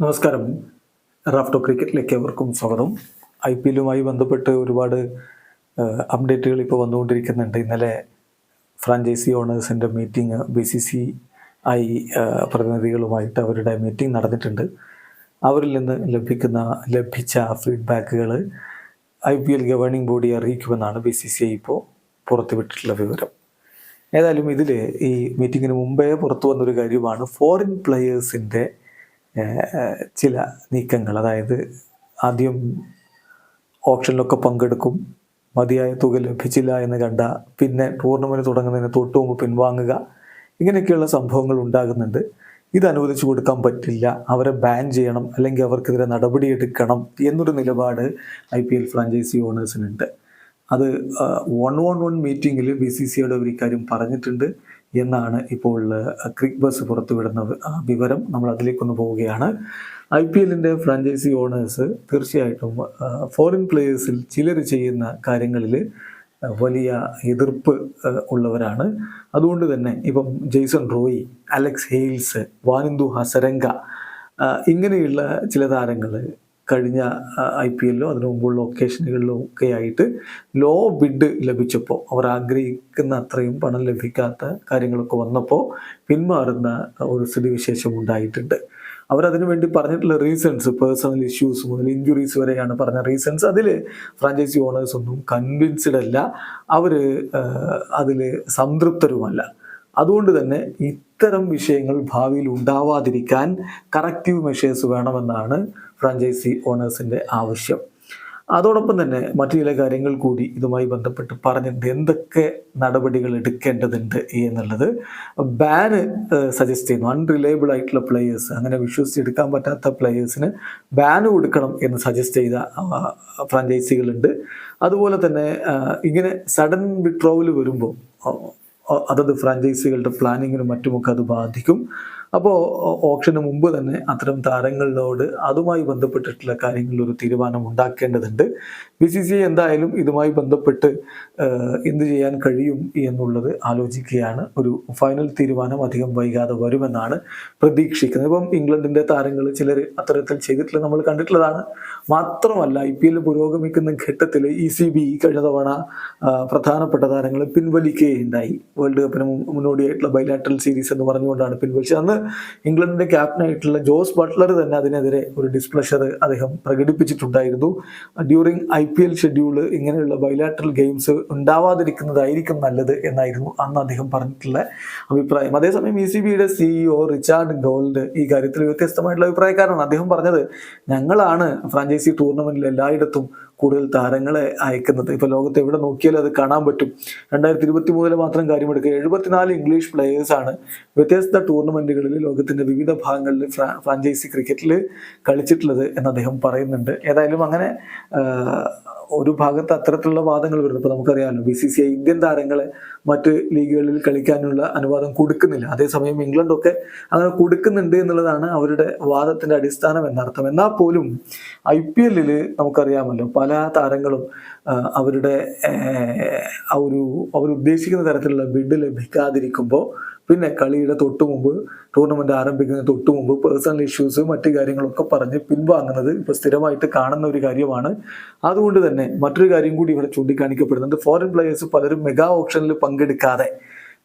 നമസ്കാരം. റാഫ്റ്റോ ക്രിക്കറ്റിലേക്ക് അവർക്കും സ്വാഗതം. ഐ പി എല്ലുമായി ബന്ധപ്പെട്ട് ഒരുപാട് അപ്ഡേറ്റുകൾ ഇപ്പോൾ വന്നുകൊണ്ടിരിക്കുന്നുണ്ട്. ഇന്നലെ franchise ഓണേഴ്സിന്റെ meeting B C C I പ്രതിനിധികളുമായിട്ട് അവരുടെ മീറ്റിംഗ് നടന്നിട്ടുണ്ട്. അവരിൽ നിന്ന് ലഭിക്കുന്ന ലഭിച്ച ഫീഡ്ബാക്കുകൾ I P L governing body അറിയിക്കുമെന്നാണ് B C C I ഇപ്പോൾ പുറത്തുവിട്ടിട്ടുള്ള വിവരം. ഏതായാലും ഇതിൽ ഈ മീറ്റിങ്ങിന് മുമ്പേ പുറത്തു വന്നൊരു കാര്യമാണ്. ഫോറിൻ പ്ലെയേഴ്സിന്റെ ചില നീക്കങ്ങൾ. അതായത് ആദ്യം ഓപ്ഷനിലൊക്കെ പങ്കെടുക്കും. മതിയായ തുക ലഭിച്ചില്ല എന്ന് കണ്ട പിന്നെ ടൂർണമെന്റ് തുടങ്ങുന്നതിന് തൊട്ടു മുമ്പ് പിൻവാങ്ങുക. ഇങ്ങനെയൊക്കെയുള്ള സംഭവങ്ങൾ ഉണ്ടാകുന്നുണ്ട്. ഇത് അനുവദിച്ചു കൊടുക്കാൻ പറ്റില്ല. അവരെ ബാൻ ചെയ്യണം. അല്ലെങ്കിൽ അവർക്കെതിരെ നടപടിയെടുക്കണം എന്നൊരു നിലപാട് ഐ പി എൽ ഫ്രാഞ്ചൈസി ഓണേഴ്സിനുണ്ട് അത് വൺ വൺ വൺ മീറ്റിങ്ങിൽ ബി സി സിയുടെ ഒരു ഇക്കാര്യം പറഞ്ഞിട്ടുണ്ട്. എന്നാണ് ഇപ്പോൾ ക്രിക് ബസ് പുറത്തുവിടുന്ന വിവരം നമ്മൾ അതിലേക്കൊന്ന് പോവുകയാണ്. ഐ പി എല്ലിന്റെ ഫ്രാഞ്ചൈസി ഓണേഴ്സ് തീർച്ചയായിട്ടും ഫോറിൻ പ്ലേയേഴ്സിൽ ചിലർ ചെയ്യുന്ന കാര്യങ്ങളിൽ വലിയ എതിർപ്പ് ഉള്ളവരാണ്. അതുകൊണ്ട് തന്നെ ഇപ്പം Jason Roy Alex Hales Wanindu Hasaranga ഇങ്ങനെയുള്ള ചില താരങ്ങൾ കഴിഞ്ഞ ഐ പി എല്ലോ അതിനു മുമ്പുള്ള ഒക്കേഷനുകളിലും ഒക്കെ ആയിട്ട് ലോ ബിഡ് ലഭിച്ചപ്പോൾ അവർ ആഗ്രഹിക്കുന്ന അത്രയും പണം ലഭിക്കാത്ത കാര്യങ്ങളൊക്കെ വന്നപ്പോൾ പിന്മാറുന്ന ഒരു സ്ഥിതിവിശേഷം ഉണ്ടായിട്ടുണ്ട്. അവരതിനു വേണ്ടി പറഞ്ഞിട്ടുള്ള റീസൺസ് പേഴ്സണൽ ഇഷ്യൂസ് മുതൽ ഇഞ്ചുറീസ് വരെയാണ് പറഞ്ഞ റീസൺസ് അതിൽ ഫ്രാഞ്ചൈസി ഓണേഴ്സ് ഒന്നും കൺവിൻസ്ഡ് അല്ല. അവർ അതിൽ സംതൃപ്തരുമല്ല. അതുകൊണ്ട് തന്നെ ഇത്തരം വിഷയങ്ങൾ ഭാവിയിൽ ഉണ്ടാവാതിരിക്കാൻ കറക്റ്റീവ് മെഷേഴ്സ് വേണമെന്നാണ് ഫ്രാഞ്ചൈസി ഓണേഴ്സിന്റെ ആവശ്യം. അതോടൊപ്പം തന്നെ മറ്റു ചില കാര്യങ്ങൾ കൂടി ഇതുമായി ബന്ധപ്പെട്ട് പറഞ്ഞിട്ടുണ്ട്. എന്തൊക്കെ നടപടികൾ എടുക്കേണ്ടതുണ്ട് എന്നുള്ളത്. ബാന് സജസ്റ്റ് ചെയ്യുന്നു. അൺറിലയബിൾ ആയിട്ടുള്ള പ്ലെയേഴ്സ് അങ്ങനെ വിശ്വസിച്ചെടുക്കാൻ പറ്റാത്ത പ്ലെയേഴ്സിന് ബാന് കൊടുക്കണം എന്ന് സജസ്റ്റ് ചെയ്ത ഫ്രാഞ്ചൈസികളുണ്ട് അതുപോലെ തന്നെ ഇങ്ങനെ സഡൻ വിഡ്രോവൽ വരുമ്പോൾ അതത് ഫ്രാഞ്ചൈസികളുടെ പ്ലാനിങ്ങിനും മറ്റുമൊക്കെ അത് ബാധിക്കും. അപ്പോൾ ഓപ്ഷന് മുമ്പ് തന്നെ അത്തരം താരങ്ങളിലോട് അതുമായി ബന്ധപ്പെട്ടിട്ടുള്ള കാര്യങ്ങളിൽ ഒരു തീരുമാനം ഉണ്ടാക്കേണ്ടതുണ്ട്. ബി സി സി എന്തായാലും ഇതുമായി ബന്ധപ്പെട്ട് എന്ത് ചെയ്യാൻ കഴിയും എന്നുള്ളത് ആലോചിക്കുകയാണ്. ഒരു ഫൈനൽ തീരുമാനം അധികം വൈകാതെ വരുമെന്നാണ് പ്രതീക്ഷിക്കുന്നത്. ഇപ്പം ഇംഗ്ലണ്ടിന്റെ താരങ്ങൾ ചിലർ അത്തരത്തിൽ ചെയ്തിട്ടുള്ള നമ്മൾ കണ്ടിട്ടുള്ളതാണ്. മാത്രമല്ല ഐ പി എൽ പുരോഗമിക്കുന്ന ഘട്ടത്തിൽ ഇ സി ബി കഴിഞ്ഞ തവണ പ്രധാനപ്പെട്ട താരങ്ങൾ പിൻവലിക്കുകയുണ്ടായി. വേൾഡ് കപ്പിന് മുന്നോടിയായിട്ടുള്ള ബൈലാറ്ററൽ സീരീസ് എന്ന് പറഞ്ഞുകൊണ്ടാണ് പിൻവലിച്ചത്. അന്ന് ഇംഗ്ലണ്ടിന്റെ ക്യാപ്റ്റനായിട്ടുള്ള ജോസ് ബട്ട്ലർ തന്നെ അതിനെതിരെ ഒരു ഡിസ്പ്ലഷർ അദ്ദേഹം പ്രകടിപ്പിച്ചിട്ടുണ്ടായിരുന്നു. During I P L schedule ഇങ്ങനെയുള്ള ബൈലാറ്ററൽ ഗെയിംസ് ഉണ്ടാവാതിരിക്കുന്നതായിരിക്കും നല്ലത് എന്നായിരുന്നു അന്ന് അദ്ദേഹം പറഞ്ഞിട്ടുള്ള അഭിപ്രായം. അതേസമയം ഇ സി ബിയുടെ സിഇഒ റിച്ചാർഡ് ഗോൾഡ് ഈ കാര്യത്തിൽ വ്യത്യസ്തമായിട്ടുള്ള അഭിപ്രായക്കാരാണ് അദ്ദേഹം പറഞ്ഞത് ഞങ്ങളാണ് ഫ്രാഞ്ചൈസി ടൂർണമെന്റിൽ എല്ലായിടത്തും കൂടുതൽ താരങ്ങളെ അയക്കുന്നത്. ഇപ്പോൾ ലോകത്ത് എവിടെ നോക്കിയാലും അത് കാണാൻ പറ്റും. രണ്ടായിരത്തി ഇരുപത്തി മൂന്നിലെ മാത്രം കാര്യമെടുക്കുക. എഴുപത്തിനാല് ഇംഗ്ലീഷ് പ്ലേയേഴ്സാണ് വ്യത്യസ്ത ടൂർണമെന്റുകളിൽ ലോകത്തിന്റെ വിവിധ ഭാഗങ്ങളിൽ ഫ്രാഞ്ചൈസി ക്രിക്കറ്റിൽ കളിച്ചിട്ടുള്ളത് എന്ന് അദ്ദേഹം പറയുന്നുണ്ട്. ഏതായാലും അങ്ങനെ ഒരു ഭാഗത്ത് അത്തരത്തിലുള്ള വാദങ്ങൾ വരുന്നു. ഇപ്പോൾ നമുക്കറിയാമല്ലോ B C C I Indian താരങ്ങളെ മറ്റ് ലീഗുകളിൽ കളിക്കാനുള്ള അനുവാദം കൊടുക്കുന്നില്ല. അതേസമയം ഇംഗ്ലണ്ടൊക്കെ അങ്ങനെ കൊടുക്കുന്നുണ്ട് എന്നുള്ളതാണ് അവരുടെ വാദത്തിന്റെ അടിസ്ഥാനം എന്നർത്ഥം. എന്നാൽ പോലും ഐ പി എല്ലിൽ നമുക്കറിയാമല്ലോ പല താരങ്ങളും അവരുടെ ആ ഒരു അവരുദ്ദേശിക്കുന്ന തരത്തിലുള്ള ബിഡ് ലഭിക്കാതിരിക്കുമ്പോൾ പിന്നെ കളിയുടെ തൊട്ടു മുമ്പ് ടൂർണമെന്റ് ആരംഭിക്കുന്ന തൊട്ടു മുമ്പ് പേഴ്സണൽ ഇഷ്യൂസ് മറ്റു കാര്യങ്ങളൊക്കെ പറഞ്ഞ് പിൻവാങ്ങുന്നത് ഇപ്പൊ സ്ഥിരമായിട്ട് കാണുന്ന ഒരു കാര്യമാണ്. അതുകൊണ്ട് തന്നെ മറ്റൊരു കാര്യം കൂടി ഇവിടെ ചൂണ്ടിക്കാണിക്കപ്പെടുന്നുണ്ട്. ഫോറിൻ പ്ലേയേഴ്സ് പലരും മെഗാ ഓപ്ഷനിൽ പങ്കെടുക്കാതെ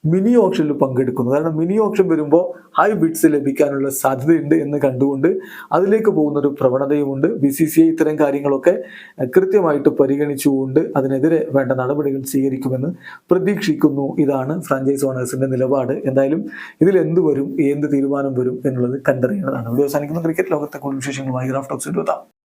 മിനി ഓപ്ഷനിൽ പങ്കെടുക്കുന്നു. കാരണം മിനി ഓപ്ഷൻ വരുമ്പോൾ ഹൈ ബിഡ്സ് ലഭിക്കാനുള്ള സാധ്യതയുണ്ട് എന്ന് കണ്ടുകൊണ്ട് അതിലേക്ക് പോകുന്ന ഒരു പ്രവണതയുമുണ്ട്. ബി സി സി ഐ ഇത്തരം കാര്യങ്ങളൊക്കെ കൃത്യമായിട്ട് പരിഗണിച്ചുകൊണ്ട് അതിനെതിരെ വേണ്ട നടപടികൾ സ്വീകരിക്കുമെന്ന് പ്രതീക്ഷിക്കുന്നു. ഇതാണ് ഫ്രാഞ്ചൈസ് ഓണേഴ്സിന്റെ നിലപാട്. എന്തായാലും ഇതിൽ എന്ത് വരും എന്ത് തീരുമാനം വരും എന്നുള്ളത് കണ്ടറിയേണ്ടതാണ്. ഇവിടെ അവസാനിക്കുന്ന ക്രിക്കറ്റ് ലോകത്തെ കൂടുതൽ വിശേഷങ്ങളുമായി ഗ്രാഫ് ടോക്സ് എത്താം